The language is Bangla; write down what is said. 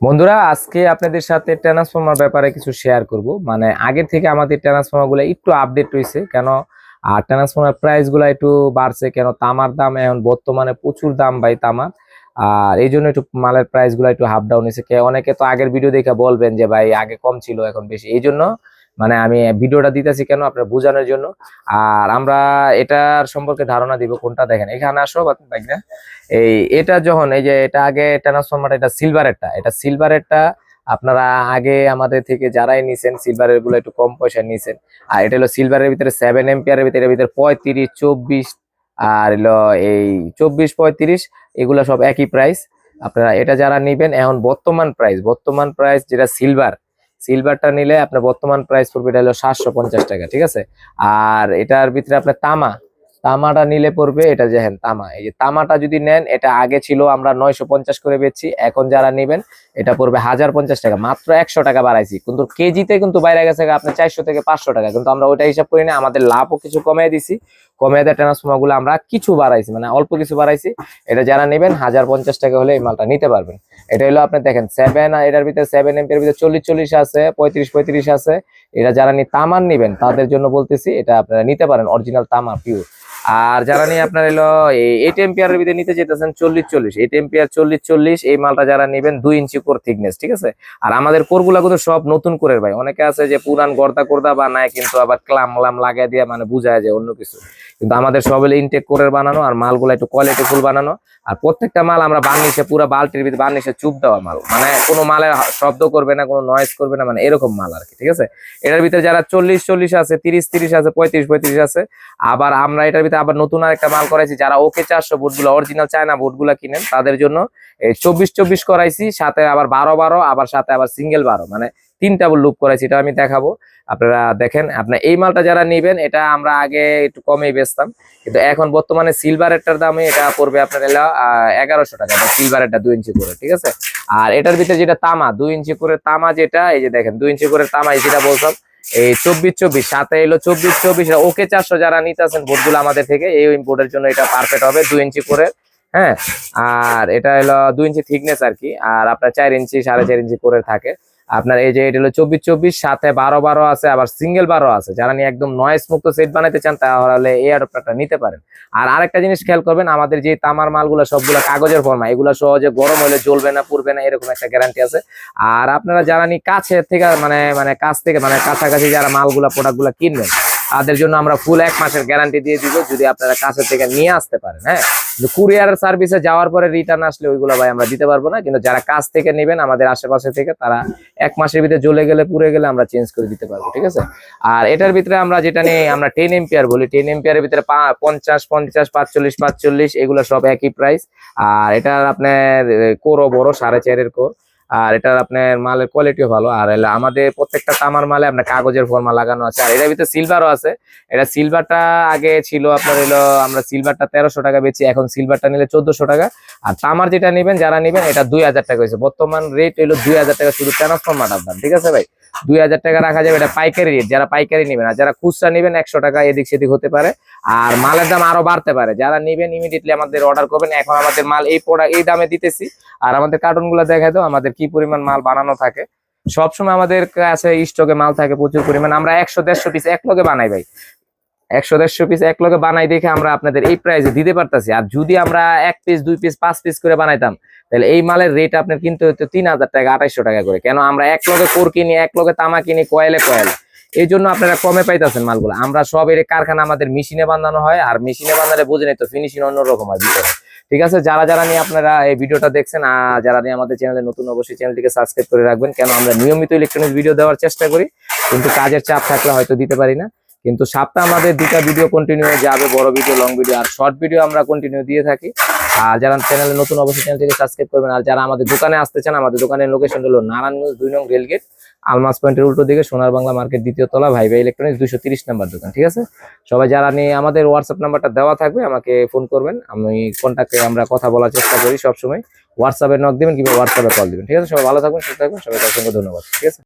বন্ধুরা, আজকে আপনাদের সাথে ট্রান্সফর্মার ব্যাপারে কিছু শেয়ার করব। মানে আগের থেকে আমাদের ট্রান্সফর্মারগুলো একটু আপডেট হয়েছে কেন? আর ট্রান্সফর্মার প্রাইসগুলো একটু বাড়ছে, কেন? তামার দাম এখন বর্তমানে প্রচুর দাম ভাই তামার। আর এই জন্য একটু মালের প্রাইসগুলো একটু হাফ ডাউন হয়েছে। অনেকে তো আগের ভিডিও দেখে বলবেন যে, ভাই, আগে কম ছিল, এখন বেশি। এই জন্য মানে আমি ভিডিওটা দিতেছি কেন আপনার বোঝানোর জন্য। আর আমরা এটার সম্পর্কে ধারণা দিব, কোনটা দেখেন। এখানে আসো না। এই, এটা যখন, এই যে এটা আগে ট্রান্সফরমার এটা সিলভারেরটা এটা সিলভারেরটা আপনারা আগে আমাদের থেকে যারাই নিছেন সিলভারেরগুলো একটু কম পয়সা নিছেন। আর এটা হলো সিলভারের ভিতরে সেভেন এম্পিয়ারের ভিতরে ভিতরে পঁয়ত্রিশ, চব্বিশ, আর হলো এই চব্বিশ, পঁয়ত্রিশ, এগুলো সব একই প্রাইস আপনারা এটা যারা নিবেন, এখন বর্তমান প্রাইস বর্তমান প্রাইস যেটা সিলভার সিলভারটা নিলে আপনার বর্তমান প্রাইস পড়বে, এটা হলো সাতশো পঞ্চাশ টাকা, ঠিক আছে? আর এটার ভিতরে আপনার তামা তামাটা নিলে পড়বে, এটা দেখেন তামা। এই যে তামাটা যদি নেন, এটা আগে ছিল আমরা নয়শো পঞ্চাশ করে বেচছি, এখন যারা নেবেন, এটা পড়বে হাজার পঞ্চাশ টাকা। মাত্র একশো টাকা বাড়াইছি। কিন্তু কেজিতে কিন্তু বাইরে গেছে আপনার চারশো থেকে পাঁচশো টাকা। কিন্তু আমরা ওইটা হিসাব করি না, আমাদের লাভও কিছু কমিয়ে দিছি। কমিয়ে দেওয়া ট্রান্সফর্মারগুলো আমরা কিছু বাড়াইছি মানে অল্প কিছু বাড়াইছি। এটা যারা নেবেন, হাজার পঞ্চাশ টাকা হলে এই মালটা নিতে পারবেন। এটা হলো আপনি দেখেন সেভেন এটার ভিতরে সেভেন এমপির ভিতরে চল্লিশ চল্লিশ আছে, পঁয়ত্রিশ পঁয়ত্রিশ আছে। এটা যারা নিয়ে তামার নিবেন, তাদের জন্য বলতেছি, এটা আপনারা নিতে পারেন অরিজিনাল তামা পিওর আর যারা নিয়ে আপনার এলো এইট ভিতরে নিতে যেতেছেন চল্লিশ চল্লিশ। এইট এম্পিয়ার চল্লিশ চল্লিশ, এই মালটা যারা নেবেন দুই ইঞ্চি কোর থিকনেস ঠিক আছে? আর আমাদের কোরগুলা কিন্তু সব নতুন করে ভাই। অনেকে আছে যে পুরান গর্দা করদা বা নাই কিন্তু আবার ক্লাম ক্লাম লাগাই দিয়ে মানে বুঝায় যায় অন্য কিছু। কিন্তু আমাদের সব ইনটেক কোরের বানানো আর মালগুলো একটু কোয়ালিটি ফুল বানানো। আর প্রত্যেকটা মাল আমরা বানিয়েছে পুরো বালতির ভিতরে বার্নিশে চুপ দেওয়া মাল। মানে কোনো মালের শব্দ করবে না, কোনো নয়েজ করবে না মানে এরকম মাল আর কি, ঠিক আছে? এটার ভিতরে যারা চল্লিশ চল্লিশ আছে, তিরিশ তিরিশ আছে, পঁয়ত্রিশ পঁয়ত্রিশ আছে, আবার আমরা এটার ভিতরে আবার নতুন আর একটা মাল করাইছি, যারা ওকে চারশো বুটগুলো অরিজিনাল চায়না বুটগুলো কিনেন, তাদের জন্য, এই চব্বিশ চব্বিশ করাইছি, সাথে আবার বারো বারো, আবার সাথে আবার সিঙ্গেল বারো মানে তিনটা লুপ করাইছি, এটা আমি দেখাবো। আপনারা দেখেন আপনার এই মালটা যারা নিবেন, এটা আমরা আগে একটু কমেই বেচতাম, কিন্তু এখন বর্তমানে সিলভার সিলভারেরটার দামে এটা পড়বে আপনার এলো এগারোশো টাকা সিলভার সিলভারেরটা দুই ইঞ্চি করে, ঠিক আছে? আর এটার ভিতরে যেটা তামা, দুই ইঞ্চি করে তামা যেটা, এই যে দেখেন, দুই ইঞ্চি করে তামা যেটা বলতাম এই চব্বিশ চব্বিশ সাথে এলো চব্বিশ চব্বিশ। ওকে চারশো যারা নিতে নিতেছেন বোর্ডগুলো আমাদের থেকে, এই ইম্পোর্টের জন্য এটা পারফেক্ট হবে, দুই ইঞ্চি করে হ্যাঁ? আর এটা হলো দুই ইঞ্চি থিকনেস আর কি, আর আপনার চার ইঞ্চি, সাড়ে চার ইঞ্চি করে থাকে। আপনার এই যে, এটা হলো চব্বিশ চব্বিশ, সাথে বারো বারো আছে, আবার সিঙ্গেল বারো আছে। যারা নিয়ে একদম নয়েস মুক্ত সেট বানাতে চান, তাহলে এই অ্যাডপ্টারটা নিতে পারেন। আর আরেকটা জিনিস খেয়াল করবেন, আমাদের যে তামার মালগুলো, সবগুলো কাগজের ফর্মা এগুলো সহজে গরম হলে জ্বলবে না পুরবে না, এরকম একটা গ্যারান্টি আছে। আর আপনারা যারা নি কাছে থেকে মানে মানে কাছ থেকে মানে কাছাকাছি যারা মালগুলা প্রোডাক্টগুলো কিনবেন তাদের জন্য আমরা ফুল এক মাসের গ্যারান্টি দিয়ে দিব যদি আপনারা কাছে থেকে নিয়ে আসতে পারেন হ্যাঁ? কিন্তু কুরিয়ার সার্ভিসে যাওয়ার পরে রিটার্ন আসলে ওইগুলো ভাই আমরা দিতে পারব না। কিন্তু যারা কাছ থেকে নেবেন, আমাদের আশেপাশে থেকে, তারা এক মাসের ভিতরে জ্বলে গেলে, পুড়ে গেলে আমরা চেঞ্জ করে দিতে পারব, ঠিক আছে? আর এটার ভিতরে আমরা যেটা নিয়ে আমরা টেন এম্পিয়ার বলি টেন এম্পিয়ারের ভিতরে পঞ্চাশ পঞ্চাশ, পাঁচচল্লিশ পাঁচচল্লিশ, এগুলো সব একই প্রাইস আর এটার আপনার কোরও বড়, সাড়ে চারের কোর আর এটার আপনার মালের কোয়ালিটিও ভালো। আর আমাদের প্রত্যেকটা তামার মালে আপনার কাগজের ফর্মা লাগানো আছে। আর এটার ভিতরে সিলভারও আছে। এটা সিলভারটা আগে ছিল আপনার হলো আমরা সিলভারটা তেরোশো টাকা বেচি, এখন সিলভারটা নিলে চোদ্দশো টাকা। আর তামার যেটা নেবেন, যারা নেবেন, এটা দুই হাজার টাকা হয়েছে। বর্তমান রেট হলো দুই হাজার টাকা, শুধু ট্রান্সফরমারটার দাম, ঠিক আছে ভাই? দুই হাজার টাকা রাখা যাবে, এটা পাইকারি রেট যারা পাইকারি নেবেন, আর যারা খুচরা নেবেন, একশো টাকা, এদিক সেদিক হতে পারে। আর মালের দাম আরও বাড়তে পারে। যারা নেবেন ইমিডিয়েটলি আমাদের অর্ডার করবেন, এখন আমাদের মাল এই প্রোডাক্ট এই দামে দিতেছি। আর আমাদের কার্টুনগুলো দেখা দাও, আমাদের কি পরিমাণ মাল বানানো থাকে। সবসময় আমাদের কাছে স্টকে মাল থাকে প্রচুর পরিমাণ। আমরা একশো দেড়শো পিস এক লগে বানাই ভাই। একশো দেড়শো পিস এক লগে বানাই দেখে আমরা আপনাদের এই প্রাইসে দিতে পারতাছি। আর যদি আমরা এক পিস দুই পিস পাঁচ পিস করে বানাইতাম, তাহলে এই মালের রেট আপনার কিনতে তিন হাজার টাকা আঠাইশো টাকা করে। কেন আমরা এক লগে কোর কিনি, এক লগে তামা কিনি, কয়েলে কয়েলে। এই জন্য আপনারা কমে পাইতেছেন মালগুলো। আমরা সব এর কারখানা আমাদের মেশিনে বানানো হয়, আর মেশিনে বানালে বুঝে নেই তো ফিনিশিং অন্যরকম হয় ভিতরে। ঠিক আছে? যারা যারা নিয়ে আপনারা এই ভিডিওটা দেখছেন আর যারা নিয়ে আমাদের চ্যানেলে নতুন, অবশ্যই চ্যানেলটিকে সাবস্ক্রাইব করে রাখবেন। কেন, আমরা নিয়মিত ইলেকট্রনিক্স ভিডিও দেওয়ার চেষ্টা করি, কিন্তু কাজের চাপ থাকলে হয়তো দিতে পারি না। কিন্তু সপ্তাহে আমাদের দুটা ভিডিও কন্টিনিউ যাবে, বড় ভিডিও লং ভিডিও আর শর্ট ভিডিও আমরা কন্টিনিউ দিয়ে থাকি। আর যারা চ্যানেলে নতুন অবশ্যই চ্যানেলটিকে সাবস্ক্রাইব করবেন। আর যারা আমাদের দোকানে আসতে চান, আমাদের দোকানের লোকেশন হলো নারায়ণগঞ্জ দুই নং রেলগেট আলমাস পয়েন্টের উল্টো দিকে সোনার বাংলা মার্কেট দ্বিতীয় তলা ভাই ভাই ইলেকট্রনিক্স দুশো তিরিশ নাম্বার দোকান, ঠিক আছে? সবাই যারা নিয়ে আমাদের হোয়াটসঅ্যাপ নাম্বারটা দেওয়া থাকবে, আমাকে ফোন করবেন। আমি কন্ট্যাক্টে আমরা কথা বলার চেষ্টা করি সবসময়। হোয়াটসঅ্যাপে নক দিবেন কিংবা হোয়াটসঅ্যাপে কল দেবেন, ঠিক আছে? সবাই ভালো থাকবেন, সুস্থ থাকবেন, সবাইকে অসংখ্য ধন্যবাদ, ঠিক আছে?